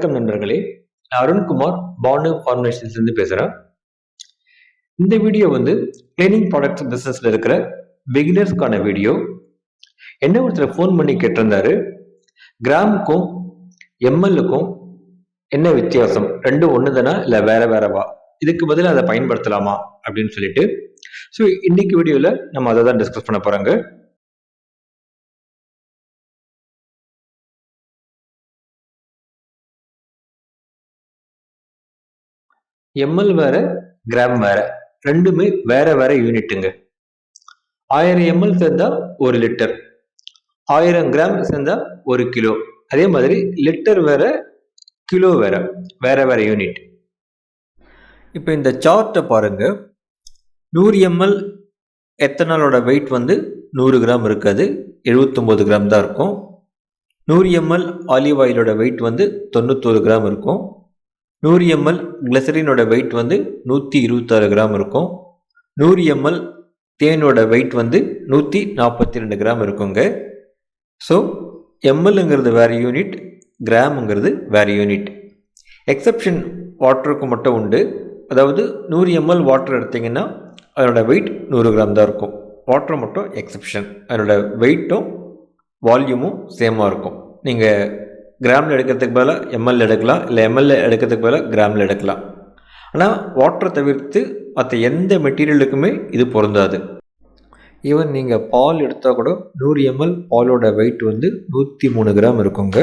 வணக்கம் நண்பர்களே. நான் அருண்குமார் பானு ஃபார்மேஷன்ஸ்லேருந்து பேசுகிறேன் இந்த வீடியோ வந்து கிளீனிங் ப்ராடக்ட்ஸ் பிஸ்னஸில் இருக்கிற பிகினர்ஸ்க்கான வீடியோ. என்ன ஒருத்தர் ஃபோன் பண்ணி கேட்டிருந்தாரு. கிராமுக்கும் எம்எல்லுக்கும் என்ன வித்தியாசம்? ரெண்டும் ஒன்று தானா இல்லை வேற வேறவா? இதுக்கு பதில் அதை பயன்படுத்தலாமா? அப்படின்னு சொல்லிட்டு. ஸோ இன்னைக்கு வீடியோவில் நம்ம அதை தான் டிஸ்கஸ் பண்ண போகிறாங்க எம்எல் வேற கிராம் வேற. ரெண்டுமே வேற வேற யூனிட்டுங்க ஆயிரம் எம்எல் சேர்ந்தா ஒரு லிட்டர் ஆயிரம் கிராம் சேர்ந்தா ஒரு கிலோ அதே மாதிரி லிட்டர் வேற கிலோ வேற. வேற வேற யூனிட் இப்போ இந்த சார்ட்டை பாருங்க. நூறு எம்எல் எத்தனாலோட வெயிட் வந்து நூறு கிராம் இருக்காது. எழுபத்தொம்போது கிராம் தான் இருக்கும். நூறு எம்எல் ஆலிவ் ஆயிலோட வெயிட் வந்து தொண்ணூத்தோரு கிராம் இருக்கும். நூறு எம்எல் கிளசரினோட வெயிட் வந்து நூற்றி இருபத்தாறு கிராம் இருக்கும். நூறு எம்எல் தேனோட வெயிட் வந்து நூற்றி நாற்பத்தி ரெண்டு கிராம் இருக்குங்க. ஸோ எம்எல்ங்கிறது வேறு யூனிட் கிராமுங்கிறது வேறு யூனிட் எக்ஸப்ஷன் வாட்டருக்கு மட்டும் உண்டு. அதாவது நூறு எம்எல் வாட்டர் எடுத்திங்கன்னா அதனோட வெயிட் நூறு கிராம் தான் இருக்கும். வாட்டர் மட்டும் எக்ஸப்ஷன் அதனோட வெயிட்டும் வால்யூமும் சேமாக இருக்கும். நீங்கள் கிராமில் எடுக்கிறதுக்கு பதிலாக எம்எல் எடுக்கலாம். இல்லை எம்எல்ஏ எடுக்கிறதுக்கு பதிலாக கிராமில் எடுக்கலாம். ஆனால் வாட்டரை தவிர்த்து மற்ற எந்த மெட்டீரியலுக்குமே இது பொருந்தாது. ஈவன் நீங்கள் பால் எடுத்தால் கூட நூறு எம்எல் பாலோட வெயிட் வந்து நூற்றி மூணு கிராம் இருக்குங்க.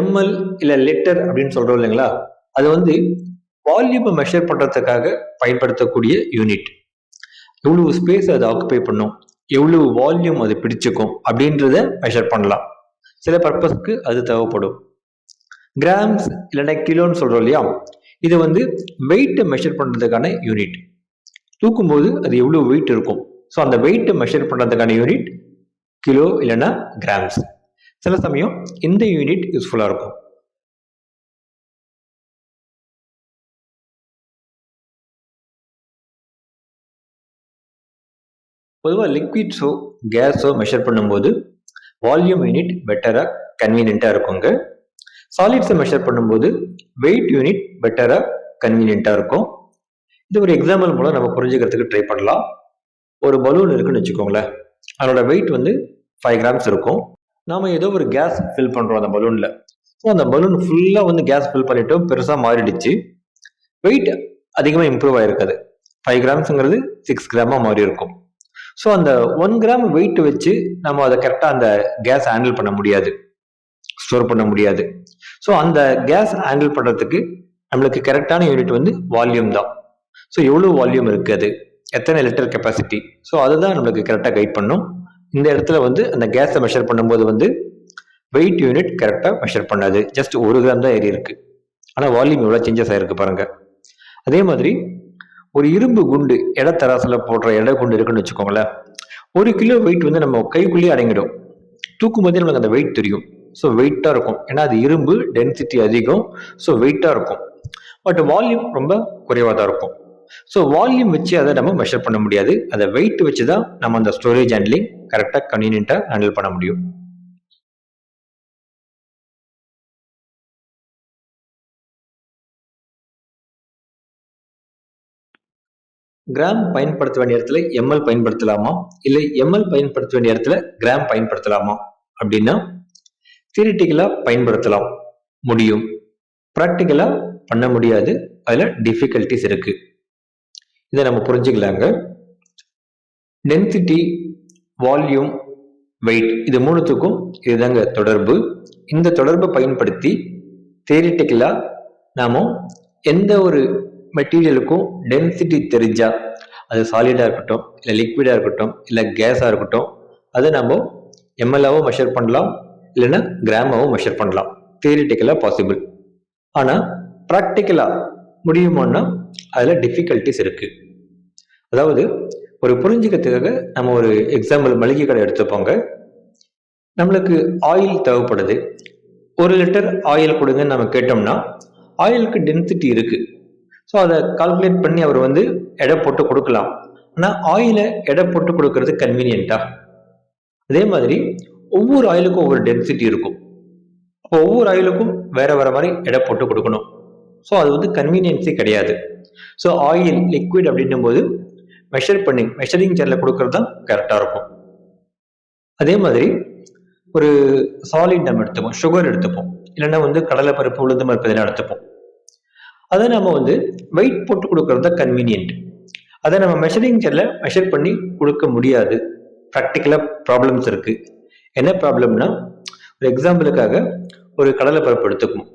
எம்எல் இல்லை லிட்டர் அப்படின்னு சொல்கிறோம் இல்லைங்களா? அது வந்து வால்யூமை மெஷர் பண்ணுறதுக்காக பயன்படுத்தக்கூடிய யூனிட் எவ்வளவு ஸ்பேஸ் அது ஆக்குப்பை பண்ணும்? எவ்வளவு வால்யூம் அது பிடிச்சுக்கும்? அப்படின்றத மெஷர் பண்ணலாம். சில பர்பஸ்க்கு அது தேவைப்படும். கிராம்ஸ் இல்லைன்னா கிலோன்னு சொல்கிறோம் இல்லையா? இது வந்து வெயிட்டை மெஷர் பண்ணுறதுக்கான யூனிட் தூக்கும்போது அது எவ்வளோ வெயிட் இருக்கும்? ஸோ அந்த வெயிட்டை மெஷர் பண்ணுறதுக்கான யூனிட் கிலோ இல்லைன்னா கிராம்ஸ் சில சமயம் இந்த யூனிட் யூஸ்ஃபுல்லாக இருக்கும். பொதுவாக லிக்விட்ஸோ கேஸோ மெஷர் பண்ணும்போது வால்யூம் யூனிட் பெட்டராக கன்வீனியண்ட்டாக இருக்குங்க. சாலிட்ஸை மெஷர் பண்ணும்போது வெயிட் யூனிட் பெட்டராக கன்வீனியண்ட்டாக இருக்கும். இது ஒரு எக்ஸாம்பிள் மூலம் நம்ம புரிஞ்சுக்கிறதுக்கு ட்ரை பண்ணலாம். ஒரு பலூன் இருக்குன்னு வச்சுக்கோங்களேன். அதோட வெயிட் வந்து ஃபைவ் கிராம்ஸ் இருக்கும். நாம் ஏதோ ஒரு கேஸ் ஃபில் பண்ணுறோம் அந்த பலூனில் ஸோ அந்த பலூன் ஃபுல்லாக வந்து கேஸ் ஃபில் பண்ணிட்டோம். பெருசாக மாறிடுச்சு. வெயிட் அதிகமாக இம்ப்ரூவ் ஆகிருக்காது ஃபைவ் கிராம்ஸுங்கிறது சிக்ஸ் கிராமாக மாறி இருக்கும் ஸோ அந்த ஒன் கிராம் வெயிட் வச்சு நம்ம அதை கரெக்டாக அந்த கேஸ் ஹேண்டில் பண்ண முடியாது. ஸ்டோர் பண்ண முடியாது. ஸோ அந்த கேஸ் ஹேண்டில் பண்ணுறதுக்கு நம்மளுக்கு கரெக்டான யூனிட் வந்து வால்யூம் தான். ஸோ எவ்வளோ வால்யூம் இருக்குது எத்தனை லிட்டர் கெப்பாசிட்டி ஸோ அதுதான் நம்மளுக்கு கரெக்டாக கைட் பண்ணும். இந்த இடத்துல வந்து அந்த கேஸை மெஷர் பண்ணும்போது வந்து வெயிட் யூனிட் கரெக்டாக மெஷர் பண்ணாது. ஜஸ்ட் ஒரு கிராம் தான் ஏறி இருக்கு. ஆனால் வால்யூம் எவ்வளோ சேஞ்சஸ் ஆகிருக்கு பாருங்கள் அதே மாதிரி ஒரு இரும்பு குண்டு இடத்தராசில் போடுற எடை குண்டு இருக்குன்னு வச்சுக்கோங்களேன். ஒரு கிலோ வெயிட் வந்து நம்ம கைக்குள்ளேயே அடங்கிடும். தூக்கும் போதே நம்மளுக்கு அந்த வெயிட் தெரியும். ஸோ வெயிட்டாக இருக்கும். ஏன்னா அது இரும்பு டென்சிட்டி அதிகம். ஸோ வெயிட்டாக இருக்கும். பட் வால்யூம் ரொம்ப குறைவாக தான் இருக்கும். ஸோ வால்யூம் வச்சு அதை நம்ம மெஷர் பண்ண முடியாது. அதை வெயிட் வச்சு தான் நம்ம அந்த ஸ்டோரேஜ் ஹேண்ட்லிங் கரெக்டாக கன்வீனியண்ட்டாக ஹேண்டில் பண்ண முடியும். கிராம் பயன்படுத்த வேண்டிய இடத்துல எம்எல் பயன்படுத்தலாமா? இல்லை எம்எல் பயன்படுத்த வேண்டிய இடத்துல கிராம் பயன்படுத்தலாமா? அப்படின்னா தியரிட்டிக்கலா பயன்படுத்தலாம். முடியும். ப்ராக்டிக்கலாக பண்ண முடியாது. அதில் டிஃபிகல்ட்டிஸ் இருக்கு. இதை நம்ம புரிஞ்சுக்கலாங்க. டென்சிட்டி வால்யூம் வெயிட் இது மூணுத்துக்கும் இதுதாங்க தொடர்பு. இந்த தொடர்பை பயன்படுத்தி தியரிட்டிக்கலாக நாம எந்த ஒரு மெட்டீரியலுக்கும் டென்சிட்டி தெரிஞ்சா அது சாலிடாக இருக்கட்டும் இல்லை லிக்விடாக இருக்கட்டும் இல்லை கேஸாக இருக்கட்டும் அதை நம்ம எம்எல்ஆவோ மெஷர் பண்ணலாம் இல்லைன்னா கிராமாவும் மெஷர் பண்ணலாம். தியரிட்டிக்கலாக பாசிபிள் ஆனால் ப்ராக்டிக்கலாக முடியுமான்னா அதில் டிஃபிகல்ட்டிஸ் இருக்குது அதாவது ஒரு புரிஞ்சுக்கிறதுக்காக நம்ம ஒரு எக்ஸாம்பிள் மளிகை கடை எடுத்துப்போங்க நம்மளுக்கு ஆயில் தேவைப்படுது. ஒரு லிட்டர் ஆயில் கொடுங்கன்னு நம்ம கேட்டோம்னா ஆயிலுக்கு டென்சிட்டி இருக்குது ஸோ அதை கால்குலேட் பண்ணி அவர் வந்து எடை போட்டு கொடுக்கலாம். ஆனால் ஆயிலை எடை போட்டு கொடுக்கறது கன்வீனியன்ட்டா அதே மாதிரி ஒவ்வொரு ஆயிலுக்கும் ஒவ்வொரு டென்சிட்டி இருக்கும். அப்போ ஒவ்வொரு ஆயிலுக்கும் வேற வேற மாதிரி எடை போட்டு கொடுக்கணும். ஸோ அது வந்து கன்வீனியன்ஸே கிடையாது. ஸோ ஆயில் லிக்விட் அப்படின்னும் போது மெஷர் பண்ணி மெஷரிங் சேரில் கொடுக்கறது தான் கரெக்டாக இருக்கும். அதே மாதிரி ஒரு சாலிட் நம்ம எடுத்துப்போம் சுகர் எடுத்துப்போம். இல்லைன்னா வந்து கடலைப்பருப்பு உளுந்து பருப்பு இதெல்லாம் எடுத்துப்போம். அதை நம்ம வந்து வெயிட் போட்டு கொடுக்கறது தான் கன்வீனியன்ட் அதை நம்ம மெஷரிங் செல்ல மெஷர் பண்ணி கொடுக்க முடியாது. ப்ராக்டிக்கலாக ப்ராப்ளம்ஸ் இருக்குது என்ன ப்ராப்ளம்னா ஒரு எக்ஸாம்பிளுக்காக ஒரு கடலைப்பருப்பு எடுத்துக்குவோம்.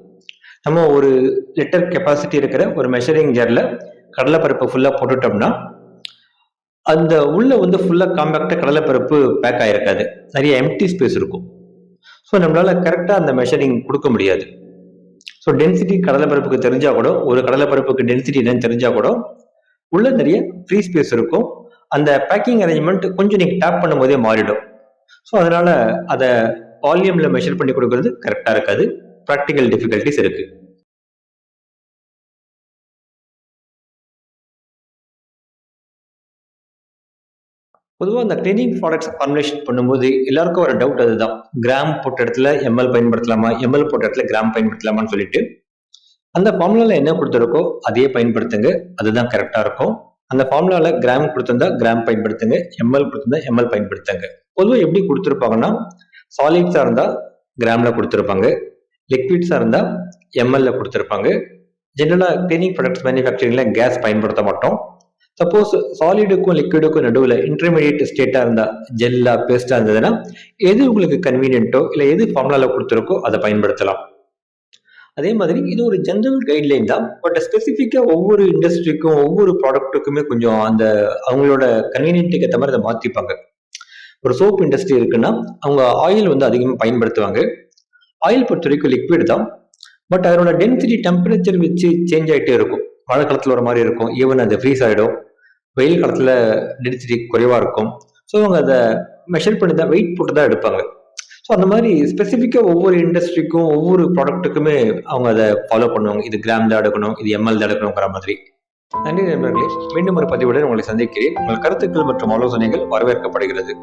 நம்ம ஒரு லிட்டர் கெப்பாசிட்டி இருக்கிற ஒரு மெஷரிங் ஜாரில் கடலைப்பருப்பு ஃபுல்லாக போட்டுட்டோம்னா அந்த உள்ள வந்து ஃபுல்லாக காம்பேக்டாக கடலைப்பருப்பு பேக் ஆகிருக்காது நிறைய எம்டி ஸ்பேஸ் இருக்கும். ஸோ நம்மளால கரெக்டாக அந்த மெஷரிங் கொடுக்க முடியாது. ஸோ டென்சிட்டி கடலைப்பருப்புக்கு தெரிஞ்சால் கூட ஒரு கடலைப்பருப்புக்கு டென்சிட்டி என்னன்னு தெரிஞ்சால் கூட உள்ள நிறைய ஃப்ரீ ஸ்பேஸ் இருக்கும். அந்த பேக்கிங் அரேஞ்ச்மெண்ட் கொஞ்சம் நீங்கள் டேப் பண்ணும்போதே மாறிடும். ஸோ அதனால அதை வால்யூமில் மெஷர் பண்ணி கொடுக்கறது கரெக்டாக இருக்காது. ப்ராக்டிக்கல் டிஃபிகல்ட்டிஸ் இருக்குது பொதுவாக அந்த கிளீனிங் ப்ராடக்ட்ஸ் ஃபார்முலேஷன் பண்ணும்போது எல்லாருக்கும் ஒரு டவுட் அதுதான். கிராம் போட்ட இடத்துல எம்எல் பயன்படுத்தலாமா? எம்எல் போட்ட இடத்துல கிராம் பயன்படுத்தலாமான்னு சொல்லிட்டு அந்த ஃபார்முலாவில் என்ன கொடுத்துருக்கோ அதையே பயன்படுத்துங்க. அதுதான் கரெக்டாக இருக்கும். அந்த ஃபார்முலாவில் கிராம் கொடுத்துருந்தா கிராம் பயன்படுத்துங்க. எம்எல் கொடுத்துருந்தா எம்எல் பயன்படுத்துங்க. பொதுவாக எப்படி கொடுத்துருப்பாங்கன்னா சாலிட்ஸாக இருந்தால் கிராமில் கொடுத்துருப்பாங்க. லிக்விட்ஸாக இருந்தால் எம்எல்ல கொடுத்துருப்பாங்க. ஜென்ரலாக கிளீனிங் ப்ராடக்ட்ஸ் மேனுஃபேக்சரிங்கில் கேஸ் பயன்படுத்த மாட்டோம். சப்போஸ் சாலிடுக்கும் லிக்விடுக்கும் நடுவில் இன்டர்மீடியட் ஸ்டேட்டாக இருந்தால் ஜெல்லா பேஸ்டாக இருந்ததுன்னா எது உங்களுக்கு கன்வீனியன்ட்டோ இல்லை எது ஃபார்முலாவில் கொடுத்துருக்கோ அதை பயன்படுத்தலாம். அதே மாதிரி இது ஒரு ஜென்ரல் கைட்லைன் தான் பட் ஸ்பெசிஃபிக்காக ஒவ்வொரு இண்டஸ்ட்ரிக்கும் ஒவ்வொரு ப்ராடக்ட்டுக்குமே கொஞ்சம் அந்த அவங்களோட கன்வீனியன்ட்டுக்கு ஏற்ற மாதிரி அதை மாற்றிப்பாங்க ஒரு சோப் இண்டஸ்ட்ரி இருக்குன்னா அவங்க ஆயில் வந்து அதிகமாக பயன்படுத்துவாங்க. ஆயில் பொறுத்த வரைக்கும் லிக்விட் தான் பட் அதனோட டென்சிட்டி டெம்பரேச்சர் வச்சு சேஞ்ச் ஆகிட்டே இருக்கும். மழை காலத்தில் ஒரு மாதிரி இருக்கும். ஈவன் அது ஃப்ரீஸ் ஆகிடும் வெயில் காலத்தில் டென்சிட்டி குறைவாக இருக்கும். ஸோ அவங்க அதை மெஷர் பண்ணி தான் வெயிட் போட்டு தான் எடுப்பாங்க. ஸோ அந்த மாதிரி ஸ்பெசிஃபிக்காக ஒவ்வொரு இண்டஸ்ட்ரிக்கும் ஒவ்வொரு ப்ராடக்ட்டுக்குமே அவங்க அதை ஃபாலோ பண்ணுவாங்க. இது கிராம் தான் எடுக்கணும் இது எம்எல் தான் எடுக்கணுங்கிற மாதிரி. நன்றி நண்பர்களே. மீண்டும் ஒரு பதிவுடன் உங்களை சந்திக்கிறேன். உங்கள் கருத்துக்கள் மற்றும் ஆலோசனைகள் வரவேற்கப்படுகிறது.